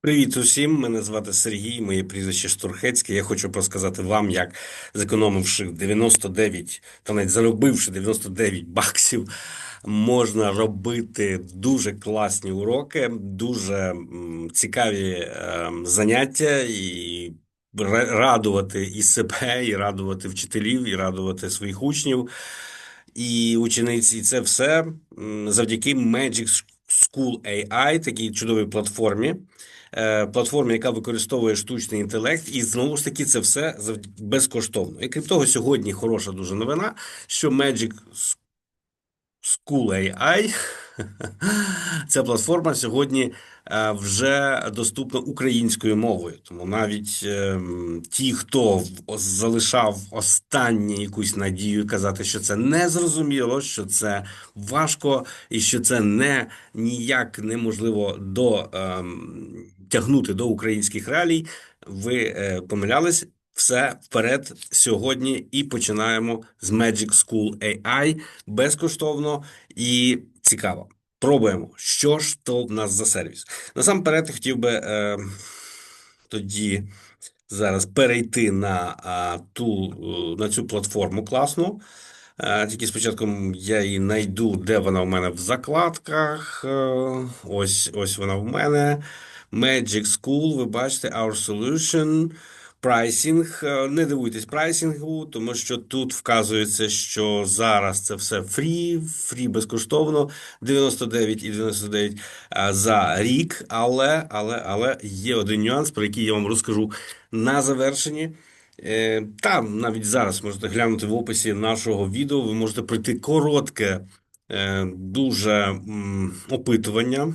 Привіт усім! Мене звати Сергій, моє прізвище Штурхецьке. Я хочу розказати вам, як зекономивши 99, та навіть заробивши 99 баксів, можна робити дуже класні уроки, дуже цікаві е, заняття і радувати і себе, і радувати вчителів, і радувати своїх учнів і учениць. І це все завдяки Magic School AI, такій чудовій платформі е, платформі, яка використовує штучний інтелект, і знову ж таки це все безкоштовно. І крім того, сьогодні хороша дуже новина, що Magic School AI, ця платформа сьогодні е, вже доступна українською мовою. Тому навіть ем, ті, хто залишав останню якусь надію казати, що це не зрозуміло, що це важко і що це не ніяк неможливо до ем, тягнути до українських реалій, ви е, помилялись. Все вперед сьогодні і починаємо з Magic School AI безкоштовно і цікаво. Пробуємо, що ж то в нас за сервіс. Насамперед, хотів би е, тоді зараз перейти на а, ту на цю платформу класну. Е, тільки спочатку я її знайду, де вона в мене в закладках. Е, ось ось вона в мене. Magic School, ви бачите, Our Solution. Прайсінг, е, не дивуйтесь прайсінгу, тому що тут вказується, що зараз це все фрі, фрі безкоштовно, 99 і 99 за рік. Але, але, але є один нюанс, про який я вам розкажу на завершенні. Е, там навіть зараз можете глянути в описі нашого відео. Ви можете пройти коротке, е, дуже опитування.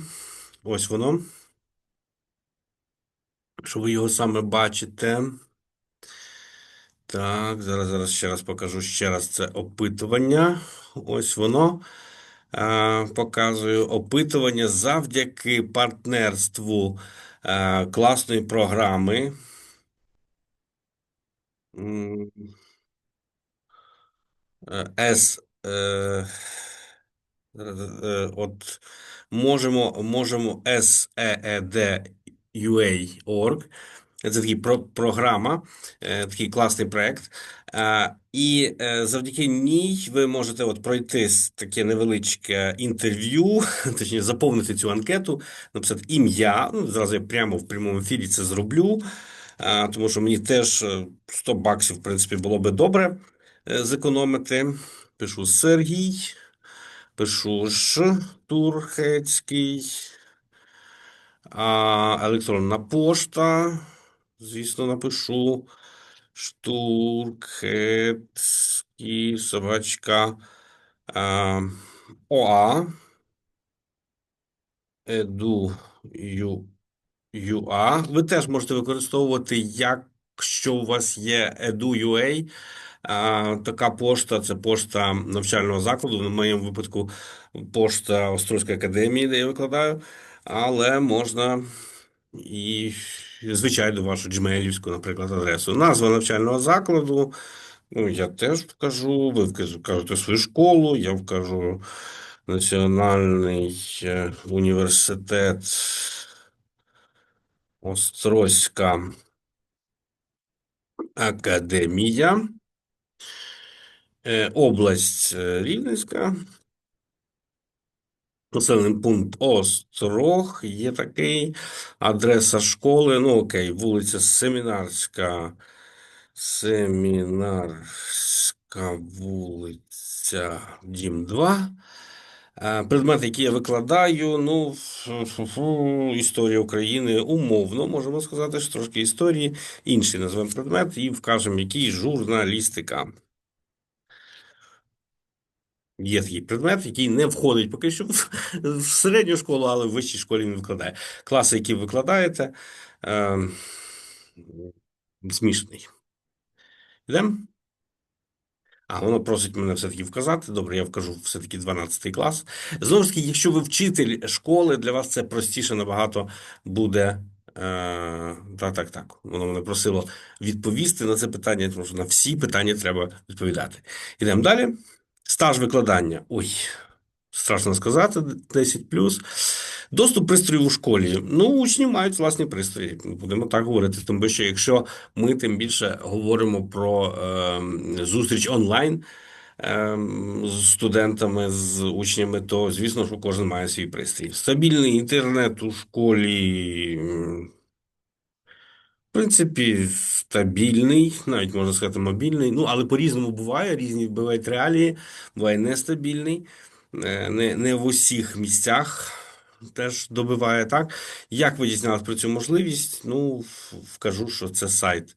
Ось воно. Що ви його саме бачите. Так, зараз зараз ще раз покажу ще раз це опитування. Ось воно. Показую опитування завдяки партнерству класної програми. С. Е, от можемо можемо SEED.UA.org. Це такий про програма, е, такий класний проект. І е, завдяки ній ви можете от пройти таке невеличке інтерв'ю, точніше заповнити цю анкету, написати ім'я. Ну, Зразу я прямо в прямому ефірі це зроблю, тому що мені теж 100 баксів, в принципі, було би добре зекономити. Пишу Сергій, пишу Електронна пошта. Звісно, напишу Штурхецький собачка ОА. Еду ЮА. Ви теж можете використовувати, якщо у вас є Edu.ua, Така пошта це пошта навчального закладу. В моєму випадку пошта Острозької академії, де я викладаю, але можна і, звичайно, вашу джмейлівську, наприклад, адресу. Назва навчального закладу. Ну, я теж вкажу, ви вкажете свою школу, я вкажу Національний е, університет Острозька академія. Е, область е, Рівненська. Населений пункт Острог є такий. Адреса школи. Ну, окей, вулиця Семінарська. Семінарська вулиця, Дім 2. Е, предмет, який я викладаю, ну, історія України умовно, можемо сказати, що трошки історії. Інший назвемо предмет і вкажемо, який журналістика. Є такий предмет, який не входить поки що в середню школу, але в вищій школі не викладає. Класи, які викладаєте, е, смішний. Йдемо? А, воно просить мене все-таки вказати. Добре, я вкажу все-таки 12 клас. Знову ж таки, якщо ви вчитель школи, для вас це простіше набагато буде. Е, так, так, так. Воно мене просило відповісти на це питання, тому що на всі питання треба відповідати. Ідемо далі. Стаж викладання. Ой, страшно сказати, 10 Доступ пристроїв у школі. Ну, учні мають власні пристрої. Будемо так говорити. Тим більше, якщо ми тим більше говоримо про е, зустріч онлайн е, з студентами, з учнями, то звісно, що кожен має свій пристрій. Стабільний інтернет у школі. Принципі, стабільний, навіть можна сказати, мобільний. Ну, але по-різному буває, різні бувають реалії, буває нестабільний, е, не не в усіх місцях теж добиває так. Як ви дізнались про цю можливість? Ну, вкажу, що це сайт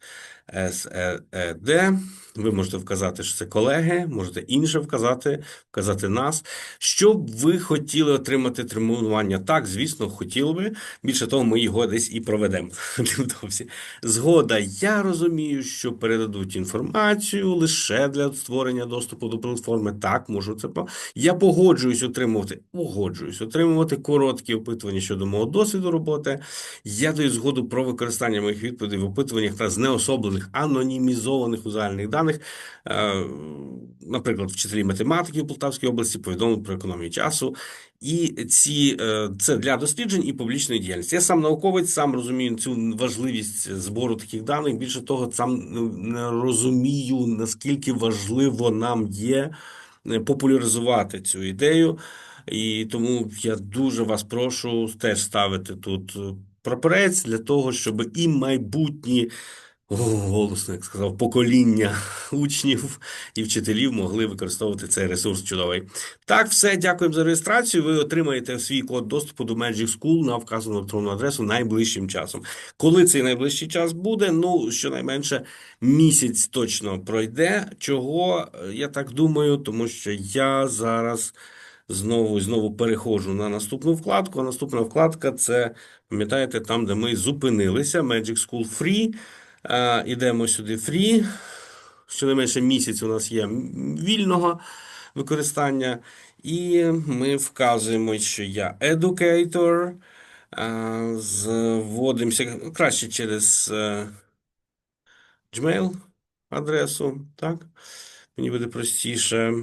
SED. Ви можете вказати, що це колеги, можете інше вказати, вказати нас. Що б ви хотіли отримати тренування? Так, звісно, хотіли би. Більше того, ми його десь і проведемо. Згода, я розумію, що передадуть інформацію лише для створення доступу до платформи. Так, можу це Я погоджуюсь отримувати, погоджуюсь отримувати короткі опитування щодо мого досвіду роботи. Я даю згоду про використання моїх відповідей в опитуваннях та знеособлених анонімізованих узагальних даних даних. Е, наприклад, вчителі математики в Полтавській області повідомили про економію часу, і ці е, це для досліджень і публічної діяльності. Я сам науковець, сам розумію цю важливість збору таких даних. Більше того, сам не розумію наскільки важливо нам є е, популяризувати цю ідею. І тому я дуже вас прошу теж ставити тут прапорець для того, щоб і майбутні голосно, як сказав, покоління учнів і вчителів могли використовувати цей ресурс чудовий. Так, все, дякуємо за реєстрацію. Ви отримаєте свій код доступу до Magic School на вказану електронну адресу найближчим часом. Коли цей найближчий час буде, ну щонайменше місяць точно пройде. Чого я так думаю, тому що я зараз. Знову знову переходжу на наступну вкладку. А наступна вкладка це, пам'ятаєте, там, де ми зупинилися. Magic School Free. Ідемо сюди free. Щонайменше місяць у нас є вільного використання. І ми вказуємо, що я educator. Зводимося краще через е, Gmail адресу. Так? Мені буде простіше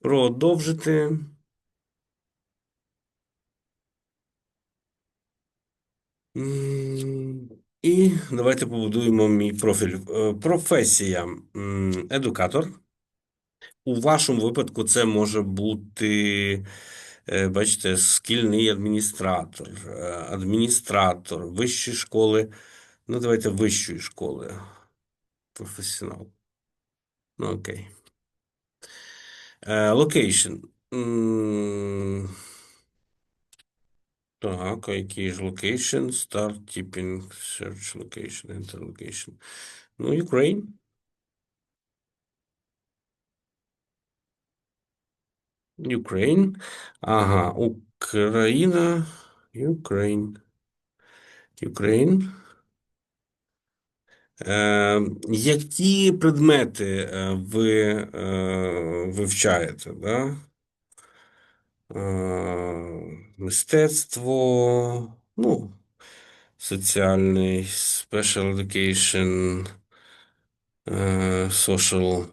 продовжити. І давайте побудуємо мій профіль. Е, професія едукатор. У вашому випадку це може бути, е, бачите, шкільний адміністратор, е, адміністратор вищої школи. Ну, давайте вищої школи. Професіонал. Ну, окей. Локейшн. Так, який ж start, tipping, search location, enter location. Ну, Ukraine. Ukraine. Ага, Україна. Ukraine. Е, які предмети е, ви е, вивчаєте? Мистецтво, ну, соціальний special education, social.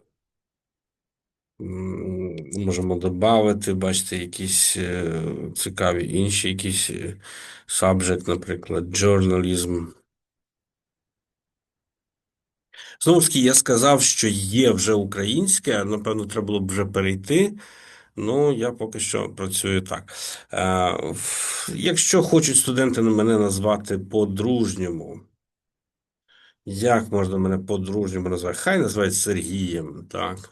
Можемо додати, бачите, якісь е, цікаві інші якісь е, subject, наприклад, journalism. Знову ж таки, я сказав, що є вже українське, напевно, треба було б вже перейти. Ну, я поки що працюю так. Е, Якщо хочуть студенти мене назвати по-дружньому, як можна мене по-дружньому назвати? Хай називають Сергієм, так.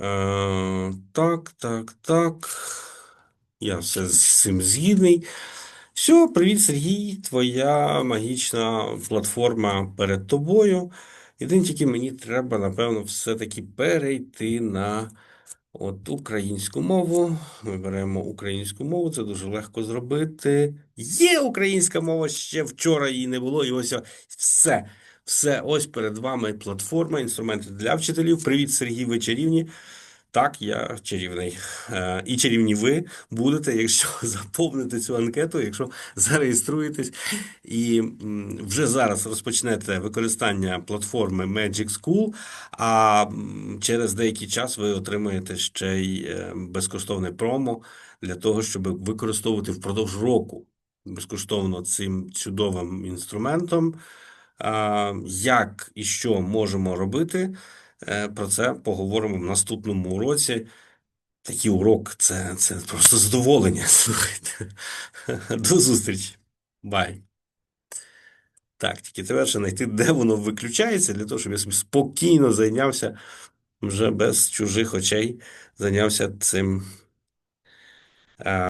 Е, Так, так, так. Я все з цим згідний. Все, привіт, Сергій. Твоя магічна платформа перед тобою. Єдине тільки мені треба, напевно, все-таки перейти на. От Українську мову. Ми беремо українську мову, це дуже легко зробити. Є українська мова, ще вчора її не було. І ось все. Все, ось перед вами платформа, інструменти для вчителів. Привіт, Сергій Вечерівні. Так, я чарівний. Е, І чарівні ви будете, якщо заповните цю анкету, якщо зареєструєтесь і вже зараз розпочнете використання платформи Magic School, а через деякий час ви отримаєте ще й е, безкоштовне промо для того, щоб використовувати впродовж року безкоштовно цим чудовим інструментом. Як і що можемо робити, про це поговоримо в наступному уроці. Такий урок це, це просто задоволення. Слухайте. До зустрічі. Бай. Так, тільки тепер ще знайти, де воно виключається, для того, щоб я собі спокійно зайнявся вже без чужих очей, зайнявся цим. е,